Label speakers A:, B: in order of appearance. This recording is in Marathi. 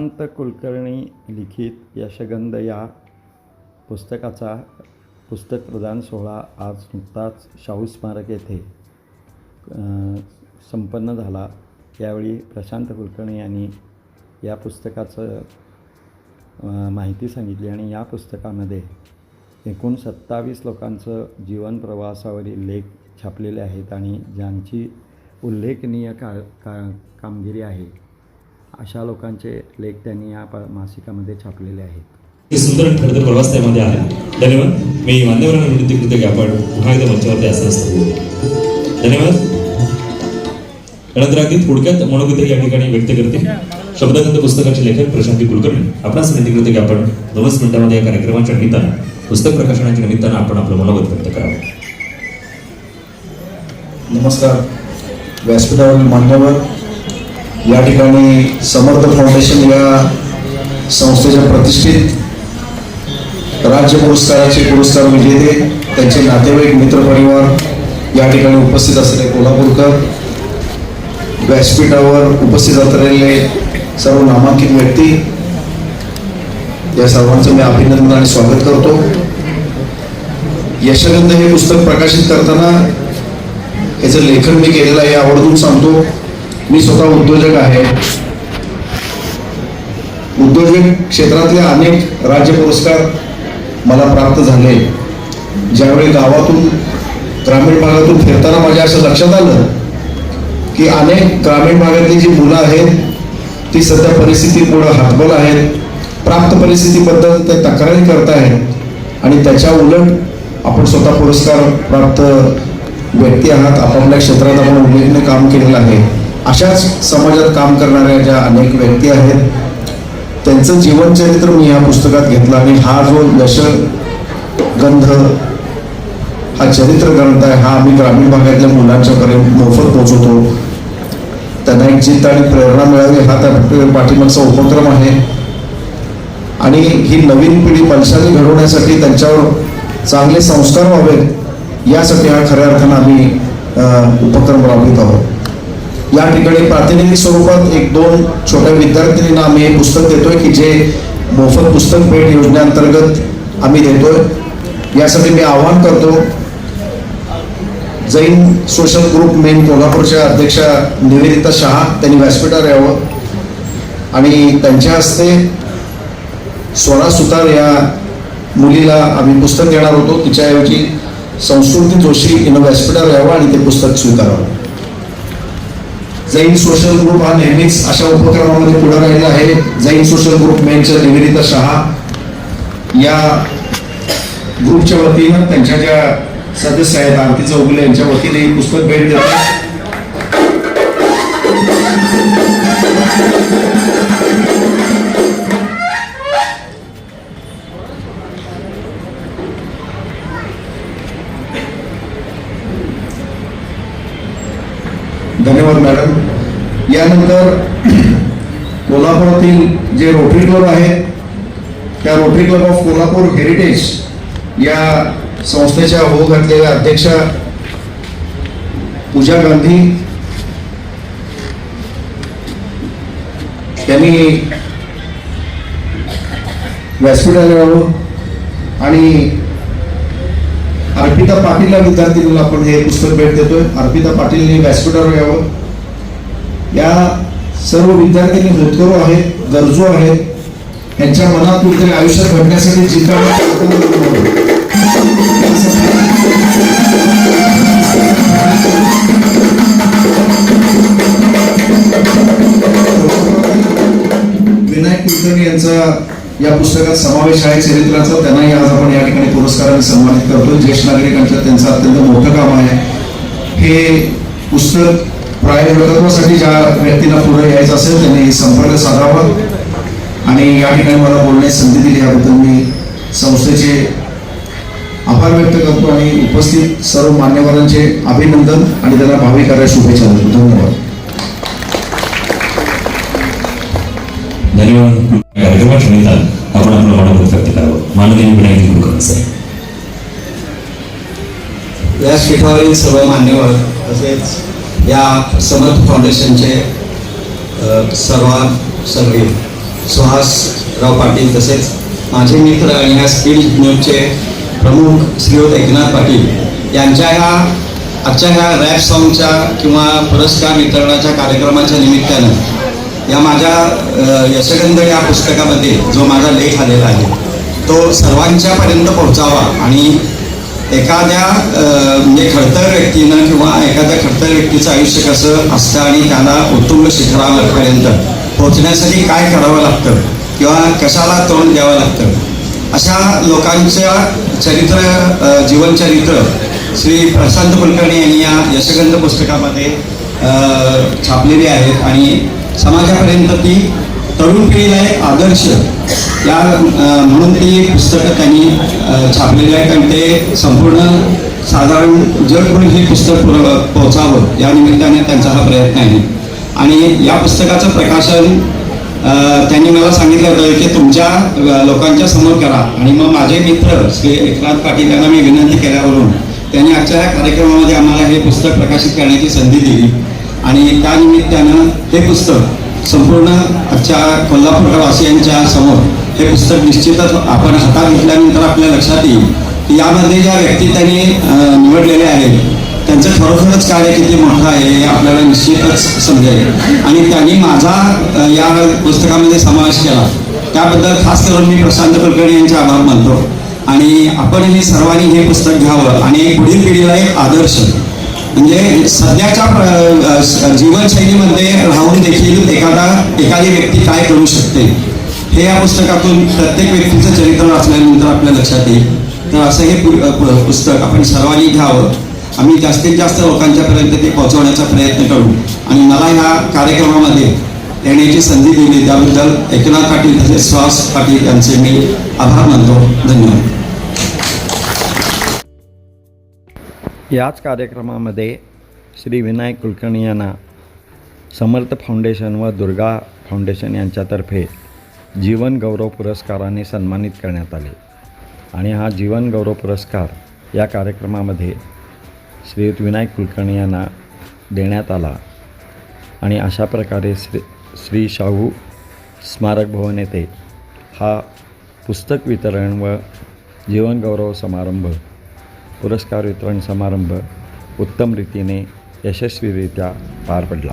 A: प्रशांत कुलकर्णी लिखित यशगंध या पुस्तकाचा पुस्तक प्रदान सोहळा आज नुकताच शाहू स्मारक येथे संपन्न झाला. यावेळी प्रशांत कुलकर्णी यांनी या पुस्तकाचं माहिती सांगितली आणि या पुस्तकामध्ये एकूण सत्तावीस लोकांचं जीवन प्रवासावरील लेख छापलेले आहेत आणि ज्यांची उल्लेखनीय का का कामगिरी आहे. अशा लोकांचे लेख त्यांनी या मासिकामध्ये छापलेले आहेत.
B: हे सुंदर ठरतं प्रवास त्यामध्ये आहे. धन्यवाद. मी मान्यवरांना विनंती करतो की आपण पुन्हा एकदा मंचावरती होऊ धन्यवाद. त्यानंतर अगदी थोडक्यात मनोगत या ठिकाणी व्यक्त करते शब्दगंध पुस्तकाचे लेखक प्रशांती कुलकर्णी. आपणास विनंती करतो की आपण दोनच मिनिटांमध्ये या कार्यक्रमाच्या निमित्तानं पुस्तक प्रकाशनाच्या निमित्तानं आपण आपलं मनोगत व्यक्त करावं.
C: नमस्कार. व्यासपीठावरील मान्यवर या ठिकाणी समर्थ फाउंडेशन या संस्थेच्या प्रतिष्ठित राज्य पुरस्काराचे पुरस्कार विजेते त्यांचे नातेवाईक मित्रपरिवार या ठिकाणी उपस्थित असलेले कोल्हापूरकर व्यासपीठावर उपस्थित असलेले सर्व नामांकित व्यक्ती या सर्वांचं मी अभिनंदन आणि स्वागत करतो. यशगंध हे पुस्तक प्रकाशित करताना याचं लेखन मी केलेलं आहे आवर्जून सांगतो. मी स्वतः उद्योजक आहे. उद्योजक क्षेत्रातले अनेक राज्य पुरस्कार मला प्राप्त झाले. ज्यावेळी गावातून ग्रामीण भागातून फिरताना माझ्या असं लक्षात आलं की अनेक ग्रामीण भागातली जी मुलं आहेत ती सध्या परिस्थितीमुळं हातबल आहेत. प्राप्त परिस्थितीबद्दल ते तक्रारी करत आहेत आणि त्याच्या उलट आपण स्वतः पुरस्कार प्राप्त व्यक्ती आहात. आपापल्या क्षेत्रात आपण उल्लेखनीय काम केलेलं आहे. अशाच समाजात काम करणाऱ्या ज्या अनेक व्यक्ती आहेत त्यांचं जीवनचरित्र मी या पुस्तकात घेतलं आणि हा जो यशगंध हा चरित्र ग्रंथ आहे हा आम्ही ग्रामीण भागातल्या मुलांच्यापर्यंत मोफत पोहोचवतो त्यांना एक चित्त आणि प्रेरणा मिळावी हा त्या पाठीमागचा उपक्रम आहे. आणि ही नवीन पिढी बलशाली घडवण्यासाठी त्यांच्यावर चांगले संस्कार व्हावेत यासाठी हा खऱ्या अर्थानं आम्ही उपक्रम राबवित आहोत. या ठिकाणी प्रातिनिधिक स्वरूपात एक दोन छोट्या विद्यार्थिनींना आम्ही हे पुस्तक देतोय की जे मोफत पुस्तक भेट योजनेअंतर्गत आम्ही देतोय. यासाठी मी आवाहन करतो जैन सोशल ग्रुप मेन कोल्हापूरच्या अध्यक्षा निवेदिता शहा त्यांनी व्यासपीठावर यावं. आणि त्यांच्या हस्ते स्वरा सुतार या मुलीला आम्ही पुस्तक देणार होतो. तिच्याऐवजी संस्कृती जोशी हिनं व्यासपीठावर यावं आणि ते पुस्तक स्वीकारावं. जैन सोशल ग्रुप हा नेहमीच अशा उपक्रमामध्ये पुढे राहिला आहे. जैन सोशल ग्रुप मेनच्या निवेदिता शहा या ग्रुपच्या वतीनं त्यांच्या ज्या सदस्य आहेत आरती चौगुले यांच्या वतीने ही पुस्तक भेट देतात धन्यवाद मॅडम. यानंतर कोल्हापुरातील जे रोटरी क्लब आहे त्या Rotary club of Kolhapur heritage या संस्थेच्या हो घातलेल्या अध्यक्षा पूजा गांधी त्यांनी व्यासपीठाला यावं आणि अर्पिता पाटील या विद्यार्थिनीला आपण हे पुस्तक भेट देतोय. अर्पिता पाटीलने व्यासपीठावर यावं. या सर्व विद्यार्थिनी होतकरू आहेत गरजू आहेत यांच्या मनात कुठेतरी आयुष्यात घडण्यासाठी जिंका विनायक कुलकर्णी यांचा या पुस्तकात समावेश आहे चरित्राचा. त्यांनाही आज आपण या ठिकाणी पुरस्काराने सन्मानित करतो ज्येष्ठ नागरिकांचं त्यांचं अत्यंत मोठं काम आहे. हे पुस्तक प्रायोजकत्वासाठी ज्या व्यक्तीला पुढे यायचं असेल त्यांनी संपर्क साधावा. आणि या ठिकाणी मला बोलण्याची संधी दिली याबद्दल मी संस्थेचे आभार व्यक्त करतो आणि उपस्थित सर्व मान्यवरांचे अभिनंदन आणि त्यांना भावी कार्यात शुभेच्छा देतो. धन्यवाद.
B: धन्यवाद. या कार्यक्रमाच्या निमित्तानं आपण आपलं मनोगत व्यक्त करावं माननीय विनायक कुलकर्णी साहेब
D: व्यासपीठावरील सर्व मान्यवर तसेच या समर्थ फाउंडेशनचे अ, सर्व सर्व सुहासराव पाटील तसेच माझे मित्र आणि ह्या स्पीड न्यूजचे प्रमुख श्रीयुत एकनाथ पाटील यांच्या ह्या आजच्या ह्या रॅप सॉंगच्या किंवा पुरस्कार वितरणाच्या कार्यक्रमाच्या निमित्तानं या माझ्या यशगंध या पुस्तकामध्ये जो माझा लेख आलेला आहे तो सर्वांच्यापर्यंत पोहोचावा आणि एखाद्या म्हणजे खडतर व्यक्तीनं किंवा एखाद्या खडतर व्यक्तीचं आयुष्य कसं असतं आणि त्याला उत्तुंग शिखरापर्यंत पोहोचण्यासाठी काय करावं लागतं किंवा कशाला तोंड द्यावं लागतं अशा लोकांच्या चरित्र जीवनचरित्र श्री प्रशांत कुलकर्णी यांनी या यशगंध पुस्तकामध्ये छापलेली आहेत आणि समाजापर्यंत ती तरुण पिढीला एक आदर्श. या म्हणून ती पुस्तकं त्यांनी छापलेली आहेत आणि ते संपूर्ण साधारण जगभर हे पुस्तक पुर- पोहोचावं या निमित्ताने त्यांचा हा प्रयत्न आहे. आणि या पुस्तकाचं प्रकाशन त्यांनी मला सांगितलं होतं की तुमच्या लोकांच्या समोर करा. आणि मग माझे मित्र श्री एकनाथ पाटील यांना मी विनंती केल्यावरून त्यांनी आजच्या या कार्यक्रमामध्ये आम्हाला हे पुस्तक प्रकाशित करण्याची संधी दिली. आणि त्यानिमित्तानं हे पुस्तक संपूर्ण आजच्या कोल्हापूरवासियांच्या समोर हे पुस्तक निश्चितच आपण हातात घेतल्यानंतर आपल्या लक्षात येईल की यामध्ये ज्या व्यक्ती त्यांनी निवडलेले निवडलेल्या आहेत त्यांचं खरोखरच कार्य किती मोठं आहे हे आपल्याला निश्चितच समजेल. आणि त्यांनी माझा या पुस्तकामध्ये समावेश केला. त्याबद्दल खास करून मी प्रशांत कुलकर्णी यांचे आभार मानतो. आणि आपणही सर्वांनी हे पुस्तक घ्यावं आणि पुढील पिढीला एक आदर्श म्हणजे सध्याच्या प्र- जीवनशैलीमध्ये राहून देखील एखादा एखादी व्यक्ती काय करू शकते? हे या पुस्तकातून प्रत्येक व्यक्तीचं चरित्र वाचल्यानंतर आपल्या लक्षात येईल. तर असं हे पु- पुस्तक आपण सर्वांनी घ्यावं. आम्ही जास्तीत जास्त लोकांच्यापर्यंत ते पोहोचवण्याचा प्रयत्न करू. आणि मला ह्या कार्यक्रमामध्ये येण्याची संधी दिली. त्याबद्दल एकनाथ पाटील तसेच सुहास पाटील यांचे मी आभार मानतो. धन्यवाद.
A: याच कार्यक्रमामध्ये श्री विनायक कुलकर्णी यांना समर्थ फाउंडेशन व दुर्गा फाउंडेशन यांच्यातर्फे जीवन गौरव पुरस्काराने सन्मानित करण्यात आले. आणि हा जीवन गौरव पुरस्कार या कार्यक्रमामध्ये श्रीयुत विनायक कुलकर्णी यांना देण्यात आला. आणि अशा प्रकारे श्री श्री शाहू स्मारक भवन येथे हा पुस्तक वितरण व जीवनगौरव समारंभ पुरस्कार वितरण समारंभ उत्तम रीतीने यशस्वीरित्या पार पडला.